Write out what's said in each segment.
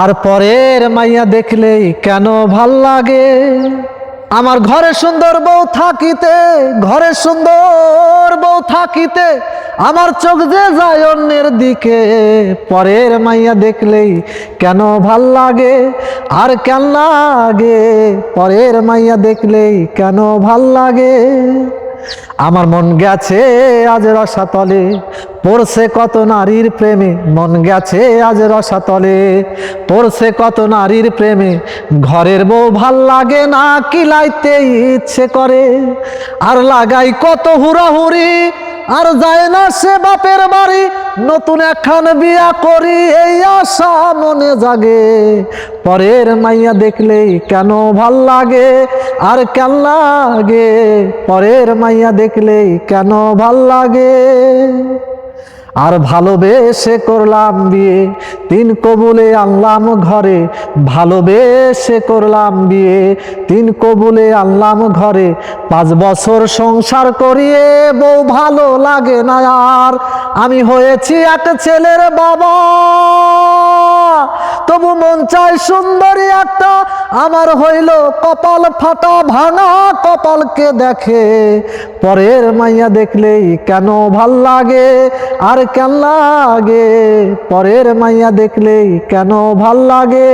আর পরের মাইয়া দেখলেই কেন ভালো লাগে? আমার ঘরে সুন্দর বউ থাকিতে, ঘরে সুন্দর বউ থাকিতে, আমার চোখ যে যায় অন্যের দিকে। পরের মাইয়া দেখলেই কেন ভালো লাগে? আর কেন লাগে? পরের মাইয়া দেখলেই কেন ভালো লাগে? আমার মন গেছে আজ রসাতলে। পড়ছে কত নারীর প্রেমে, মন গেছে আজ রসাতলে। পড়ছে কত নারীর প্রেমে, ঘরের বউ ভালো লাগে না, কিলাইতে ইচ্ছে করে। আর লাগাই কত হুড়াহুড়ি আর যায় না সে বাপের বাড়ি। নতুন একখান বিয়া করি, এই আশা মনে জাগে। পরের মাইয়া দেখলেই কেন ভালো লাগে, আর কেন লাগে? পরের মাইয়া দেখলেই কেন ভালো লাগে? আর ভালোবেসে করলাম বিয়ে। তিন কবুলে আনলাম ঘরে, ভালোবেসে করলাম বিয়ে। তিন কবুলে আনলাম ঘরে, পাঁচ বছর সংসার করিয়ে বউ ভালো লাগে না আর। আমি হয়েছি এক ছেলের বাবা। তবু মন চাই সুন্দরী একটা। আমার হইল কপাল ফাটা ভাঙা, কপালকে দেখে পরের মাইয়া দেখলেই কেন ভালো লাগে, আর কেন লাগে? পরের মাইয়া দেখলেই কেন ভালো লাগে?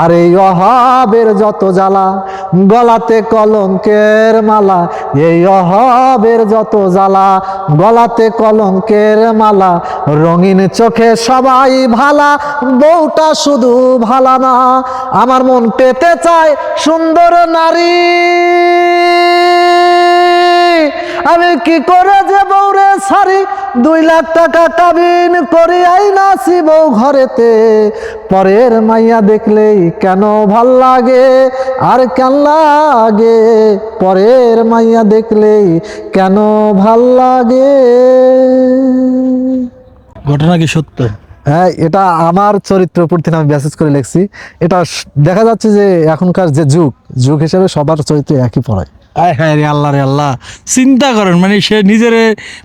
আর এই অহাবের যত জ্বালা, গলাতে কলঙ্কের মালা এই অহাবের যত জ্বালা, গলাতে কলঙ্কের মালা, রঙিন চোখে সবাই ভালা, বউটা শুধু ভালা না, আমার মন পেতে চায় সুন্দর নারী। আমি কি করে যে বউরে সারি, দুই লাখ টাকা কাবিন করি আই নাসি বউ ঘরেতে। পরের মাইয়া দেখলেই কেন ভালো লাগে আর কেন লাগে? পরের মাইয়া দেখলেই কেন ভালো লাগে? ঘটনা কি সত্য? হ্যাঁ এটা আমার চরিত্র থেকে আমি মেসেজ করে লিখছি। এটা দেখা যাচ্ছে যে এখনকার যে যুগ যুগ হিসেবে সবার চরিত্র একই পড়ায়। আয় হায় রে আল্লাহ রে আল্লাহ। চিন্তা করেন মানে সে নিজের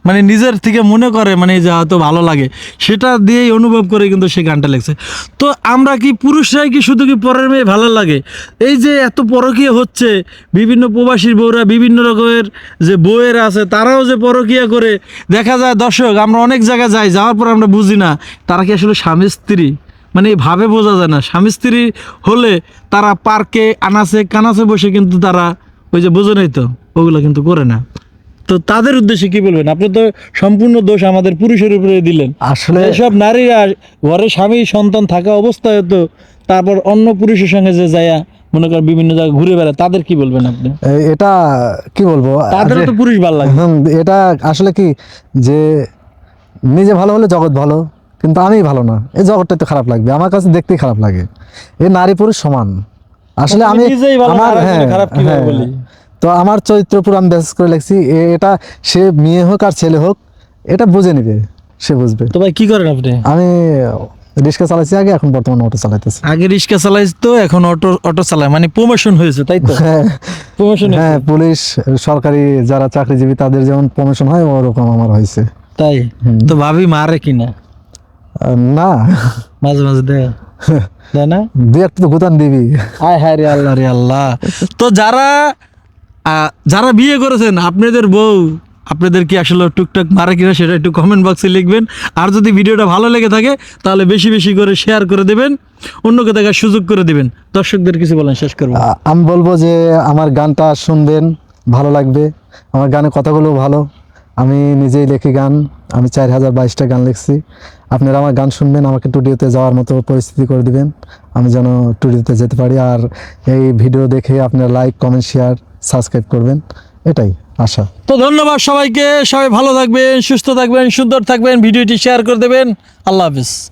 মানে নিজের থেকে মনে করে মানে যে হয়তো ভালো লাগে। সেটা দিয়েই অনুভব করে কিন্তু সে গানটা লেখছে। তো আমরা কি পুরুষরাই কি শুধু কি পরের মেয়ে ভালো লাগে? এই যে এত পরকীয়া হচ্ছে, বিভিন্ন প্রবাসীর বউরা বিভিন্ন রকমের যে বউয়েরা আছে, তারাও যে পরকীয়া করে। দেখা যায় দর্শক, আমরা অনেক জায়গায় যাই, যাওয়ার পর আমরা বুঝি না, তারা কি আসলে স্বামী স্ত্রী? মানে এই ভাবে বোঝা যায় না। স্বামী স্ত্রী হলে তারা পার্কে, আনাচে, কানাচে বসে কিন্তু তারা ওই যে বোঝো নাই তো ওগুলো কিন্তু করে না। তো তাদের উদ্দেশ্যে কি বলবেন? আপনি তো সম্পূর্ণ দোষ আমাদের পুরুষের উপরে দিলেন। আসলে এসব নারীরা ঘরে স্বামী সন্তান থাকা অবস্থায় তো তারপর অন্য পুরুষের সঙ্গে যে যায়া মনে করেন বিভিন্ন জায়গায় ঘুরে বেড়ায় তাদের কি বলবেন আপনি? এটা কি বলব? তাদেরও তো পুরুষ ভালো লাগে। এটা আসলে কি যে নিজে ভালো হলে জগৎ ভালো কিন্তু আমি ভালো না। এই জগৎটা তো খারাপ লাগবে আমার কাছে দেখতেই খারাপ লাগে। এই নারী পুরুষ সমান। আসলে আমি আমার হ্যাঁ খারাপ হ্যাঁ। বলি? তো আমার চরিত্র পুরো আমি বেস করে লিখছি এটা সে মেয়ে হোক আর ছেলে হোক এটা বুঝে নিবে সে বুঝবে। তো ভাই কি করেন আপনি? আমি রিক্সা চালাইছি আগে এখন বর্তমানে অটো চালাইতেছি। আগে রিক্সা চালাই তো এখন অটো অটো চালায় মানে প্রমোশন হয়েছে তাই তো? হ্যাঁ। প্রমোশন হ্যাঁ পুলিশ সরকারি যারা চাকরিজীবী তাদের যেমন প্রমোশন হয় ওরকম আমার হয়েছে। তাই? তো ভাবি মারে কিনা? না। মাঝে মাঝে দেয়? দেয় না? দুই একটা তো গুতান দিবি। হায় হায় রে আল্লাহ রে আল্লাহ। তো যারা যারা বিয়ে করেছেন আপনাদের বউ আপনাদের কি আসলে টুকটাক মারে কিনা সেটা একটু কমেন্ট বক্সে লিখবেন। আর যদি ভিডিওটা ভালো লেগে থাকে তাহলে বেশি বেশি করে শেয়ার করে দেবেন অন্যকে দেখার সুযোগ করে দেবেন। দর্শকদের কিছু বলেন শেষ করব। আমি বলব যে আমার গানটা শুনবেন ভালো লাগবে। আমার গানের কথাগুলো ভালো। আমি নিজেই লেখি গান। আমি চার হাজার বাইশটা গান লিখছি। আপনারা আমার গান শুনবেন, আমাকে টুডিওতে যাওয়ার মতো পরিস্থিতি করে দিবেন। আমি যেন টুডিওতে যেতে পারি আর এই ভিডিও দেখে আপনারা লাইক কমেন্ট শেয়ার সাবস্ক্রাইব করবেন। এটাই আশা। তো ধন্যবাদ সবাইকে, সবাই ভালো থাকবেন, সুস্থ থাকবেন, সুন্দর থাকবেন। ভিডিওটি শেয়ার করে দেবেন। আল্লাহ হাফিজ।